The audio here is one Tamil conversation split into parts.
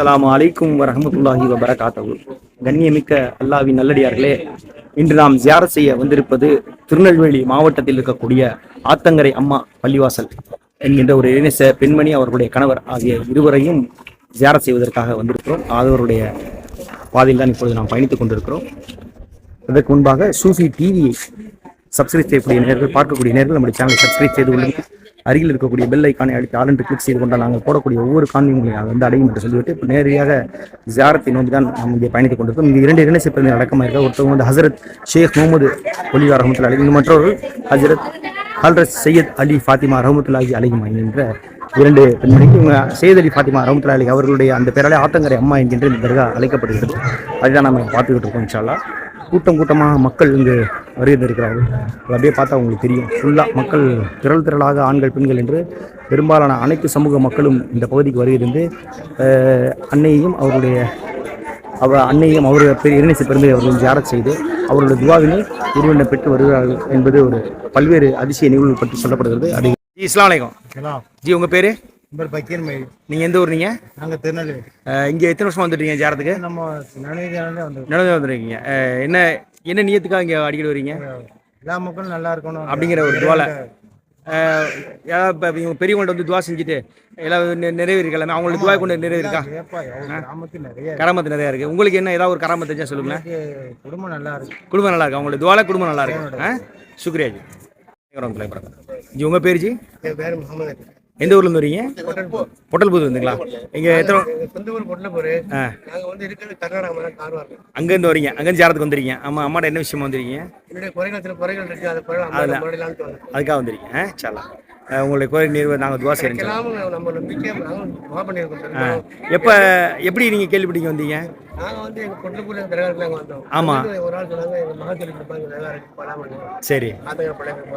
அலாம் அலைக்கும் வரமத்துல்லாஹி வபரகாத்தஹு. கண்ணியமிக்க அல்லாஹ்வின் நல்லடியார்களே இன்று நாம் ஜியார செய்ய வந்திருப்பது திருநெல்வேலி மாவட்டத்தில் இருக்கக்கூடிய ஆத்தங்கரை அம்மா பள்ளிவாசல் என்கின்ற ஒரு இணைச பெண்மணி அவர்களுடைய கணவர் ஆகிய இருவரையும் ஜியார செய்வதற்காக வந்திருக்கிறோம். அவருடைய பாதையில் தான் இப்பொழுது நாம் பயணித்துக் கொண்டிருக்கிறோம். அதற்கு முன்பாக சூஃபி டிவியை சப்ஸ்கிரைப் செய்யக்கூடிய நேர்கள் பார்க்கக்கூடிய நேர்கள் நம்முடைய சேனலை சப்ஸ்கிரைப் செய்து கொள்ளுங்கள். அருகில் இருக்கக்கூடிய பெல் ஐக்கானை அடித்து ஆல் என்று கிளிக் செய்து கொண்டால் நாங்கள் போடக்கூடிய ஒவ்வொரு காணொலியும் வந்து அடையும் என்று சொல்லிவிட்டு இப்போ நேரடியாக ஜியாரத்தை நோக்கி தான் நாம் இங்கே பயணித்துக் கொண்டிருக்கோம் இங்கே இரண்டு இரண்டு சிப்பந்தி அடக்கமாக இருக்க ஒருத்தவங்க வந்து ஹசரத் ஷேக் முகமது ஒலிவார் ரஹமத்துல்லா அலி மற்றொரு ஹசரத் ஹல்ரத் சையத் அலி ஃபாத்திமா ரஹமத்துல்லாஹி அலிஹிமா என்ற இரண்டு பெண்மணிக்கு இவங்க சையத் அலி ஃபாத்திமா ரஹமத்துல்லா அலி அவர்களுடைய அந்த பெயராலே ஆத்தங்கரை அம்மா என்கின்ற இந்த தர்கா அழைக்கப்படுகிறது. அதுதான் நம்ம பார்த்துக்கிட்டு இருக்கோம் இன்ஷால்லா கூட்டம் கூட்டமாக மக்கள் இங்கு வருகை இருக்கிறார்கள் அது அப்படியே பார்த்தா உங்களுக்கு தெரியும். ஃபுல்லாக மக்கள் திரள் திரளாக ஆண்கள் பெண்கள் என்று பெரும்பாலான அனைத்து சமூக மக்களும் இந்த பகுதிக்கு வருகிறது அன்னையையும் அவருடைய அவ அன்னையும் அவர் பெரிய இறைநேச பெருமை அவர்கள் ஜாரத் செய்து அவருடைய துவாவினை உருவனை பெற்று வருகிறார்கள் என்பது ஒரு பல்வேறு அதிசய நிகழ்வுகள் பற்றி சொல்லப்படுகிறது. அது இஸ்லாம் ஜி உங்கள் பேர்? நம்பர் பக்கீர் மயில். நீங்கள் எந்த ஊர் நீங்கள் நாங்கள் திருநெல்வேலி. இங்கே எத்தனை வருஷமா வந்துட்டீங்க ஜாரத்துக்கு நம்ம நினைவுகளே வந்து நடந்து வந்துருக்கீங்க. என்ன என்ன நியத்துக்காக இங்கே அடிக்கடி வரீங்க? எல்லா மக்களும் நல்லா இருக்கணும். அப்படிங்கிற ஒரு துவால. இப்போ இவங்க பெரியவங்கள்ட்ட வந்து துவா செஞ்சுட்டு எல்லாம் நெ- நிறைவேறிருக்கு எல்லாமே அவங்களுக்கு துவா கொண்டு நிறைய கராமத்து நிறையா இருக்குது உங்களுக்கு என்ன ஏதாவது ஒரு கராமத்து தெரிஞ்சா சொல்லுங்களேன். குடும்பம் நல்லா இருக்கு. குடும்பம் நல்லா இருக்கு? அவங்களுக்கு துவால குடும்பம் நல்லா இருக்கு? ஆ? சுக்ரியா ஜி வரமத்துல்லாஹி வரகாத்துஹு. ஜி உங்கள் பேர் ஜி? பேர் முகமது. எந்த ஊர்லேருந்து வரீங்க? பொட்டல்பூர் வந்துங்களா? இங்கே எத்தனை சொந்த ஊர் பொட்டலப்பூர் ஆ. நாங்கள் வந்து இருக்கிறது கர்நாடகா கார்வார். அங்கேருந்து வரீங்க. அங்கேருந்து ஜாரத்துக்கு வந்துருக்கீங்க. ஆமாம் அம்மாட்ட என்ன விஷயமா வந்துருக்கீங்க? என்னுடைய குறைகள் சில குறைகள் இருக்கு. அது அதுக்காக வந்துருக்கீங்க. ஆ சாலா உங்களுடைய கோயில் நீர் நாங்கள் துவா செய்கிறோம்? எப்போ எப்படி நீங்கள் கேள்விப்பட்டீங்க வந்தீங்க? நாங்கள் வந்து எங்கள் பொட்டலப்பூர் தரகாரத்தில் நாங்கள் வந்தோம். ஆமா. வந்து ஒரு ஆள் சொன்னாங்க எங்கள் மகத்தில் இருப்பாங்க சரி. ஆத்தங்க பிள்ளைங்க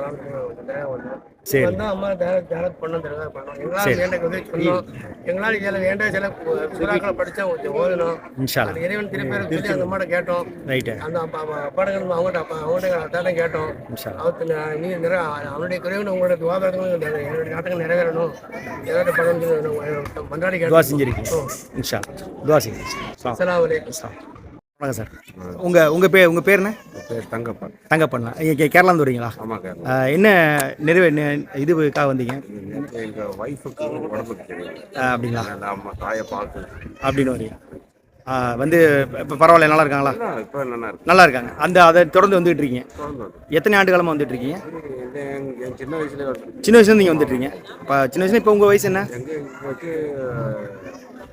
வந்தோம். சரி. வந்தா அம்மா தேர- தேரத் பண்ணோம் தரகா பண்ணோம். எங்களால் வேண்ட உதவி சொன்னோம் எங்களால் சில வேண்ட சில சுறாக்களை படிச்சா கொஞ்சம் ஓதணும். அந்த இறைவன் திருப்பேர் சொல்லி அந்த அம்மாட்ட கேட்டோம். ரைட்டு. அந்த அவங்ககிட்ட அப்பா அவங்ககிட்ட அத்தாட்ட கேட்டோம். அவத்து ந- நீ நிறைய அவனுடைய குறைவு உங்களோட துவாபரங்களும் என்னுடைய நாட்டங்கள் நிறைவேறணும். ஏதாவது பணம் மன்றாடி துவா கேட்டோம் செஞ்சிருக்கீங்க. இன்ஷா துவா செஞ்சு அஸ்ஸலாமு அலைக்கும். வணக்கம் சார். உங்கள் உங்கள் பேர் உங்கள் பேர் என்ன? பேர் தங்கப்பா தங்கப்பண்ணா இங்கே கேரளாந்து வரீங்களா ஆமாங்க ஆ, என்ன நிறைவே இதுக்காக வந்தீங்க? எங்க ஒய்ஃபுக்கு உடம்புக்கு தெரியும் ஆ, அப்படிங்களா? தாயை பார்த்து. அப்படின்னு வரீங்க. வந்து இப்போ பரவாயில்ல நல்லா இருக்காங்களா? இப்போ நல்லா இருக்கு. நல்லா இருக்காங்க. அந்த அதை தொடர்ந்து வந்துட்டு இருக்கீங்க. எத்தனை ஆண்டு காலமாக வந்துட்டு இருக்கீங்க? சின்ன வயசுல சின்ன வயசுல நீங்கள் வந்துட்டு இருக்கீங்க. இப்போ சின்ன வயசுல இப்போ உங்கள் வயசு என்ன?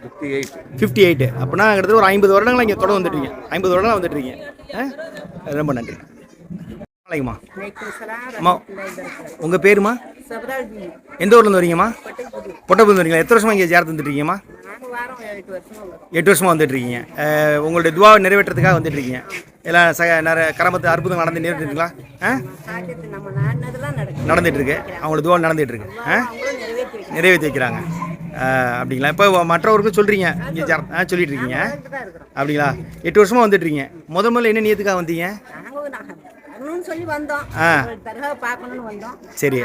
ஃபிஃப்டி எயிட் ஃபிஃப்டி எயிட் அப்படின்னா கிட்டத்தட்ட ஒரு ஐம்பது வருடங்களா இங்கே தொடர்ந்து வந்துட்டு இருக்கீங்க. ஐம்பது வருடங்களா வந்துட்டு இருக்கீங்க. ஆ? ரொம்ப நன்றி. வணக்கம்மா அம்மா உங்கள் பேருமா? எந்த ஊர்லேருந்து வரீங்கம்மா? பொட்டப்பூர் வரீங்களா எத்தனை வருஷமா இங்கே ஜாரத்து வந்துட்டு இருக்கீங்கம்மா? நாங்கள் வாரம் எட்டு வருஷம் வரும். எட்டு வருஷமா வந்துட்டு இருக்கீங்க. அஹ், உங்களுடைய துவா நிறைவேற்றத்துக்காக வந்துட்டு இருக்கீங்க. எல்லாம் சக நிறைய கரமத்து அற்புதம் நடந்து நிறைவேற்றுங்களா ஆ? சாஜத்து நம்ம நாடினதெல்லாம் நடக்கும் நடந்துட்டு இருக்கு. அவங்களோட துவா நடந்துட்டு இருக்கு. ஆ? நிறைவேற்றி வைக்கிறாங்க அப்படிங்களா? இப்போ மற்றவருக்கும் சொல்கிறீங்க இங்கே ஜர் ஆ சொல்லிட்டு இருக்கீங்க அப்படிங்களா? எட்டு வருஷமாக வந்துட்டுருக்கீங்க. முதல் முதல்ல என்ன நியத்துக்காக வந்தீங்க? வந்தோம் தர்கா சரி.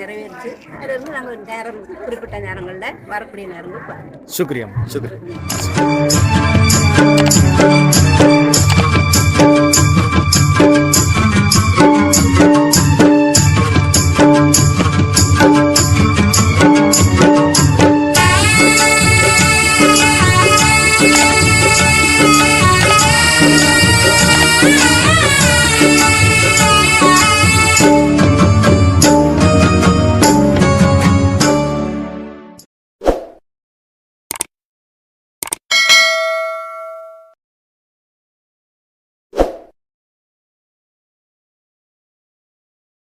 நிறைவேறிச்சு குறிப்பிட்ட நேரங்களில் வரக்கூடிய நேரங்கள்